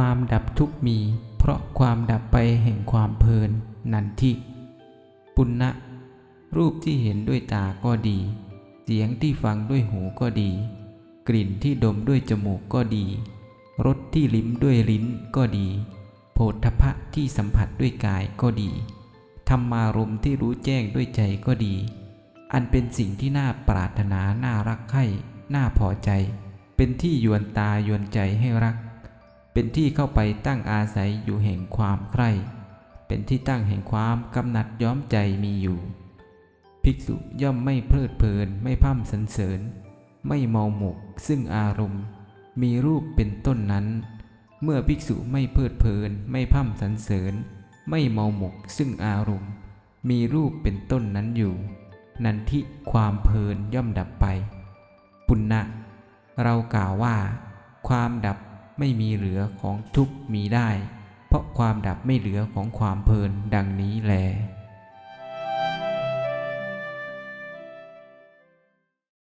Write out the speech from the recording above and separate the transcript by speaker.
Speaker 1: ความดับทุกมี เพราะความดับไปแห่งความเพลิน นันทิปุณณะรูปที่เห็นด้วยตาก็ดี เสียงที่ฟังด้วยหูก็ดี กลิ่นที่ดมด้วยจมูกก็ดี รสที่ลิ้มด้วยลิ้นก็ดี โผฏฐพะที่สัมผัสด้วยกายก็ดี ธรรมารมที่รู้แจ้งด้วยใจก็ดี อันเป็นสิ่งที่น่าปรารถนา น่ารักใคร่ น่าพอใจ เป็นที่ยวนตายวนใจให้รัก เป็นที่เข้าไปตั้งอาศัยอยู่แห่งความใคร่เป็นที่ตั้งแห่งความกำหนัดย้อมใจมีอยู่ ภิกษุย่อมไม่เพลิดเพลินไม่พ่ำสรรเสริญ ไม่เมาหมก ซึ่งอารมณ์ มีรูปเป็นต้นนั้น เมื่อภิกษุไม่เพลิดเพลิน ไม่พ่ำสรรเสริญ ไม่เมาหมก ซึ่งอารมณ์ มีรูปเป็นต้นนั้นอยู่ นันทิความเพลินย่อมดับไป ปุณณะเรากล่าวว่า ความดับ ไม่มีเหลือของทุกมีได้ เพราะความดับไม่เหลือของความเพลินดังนี้แล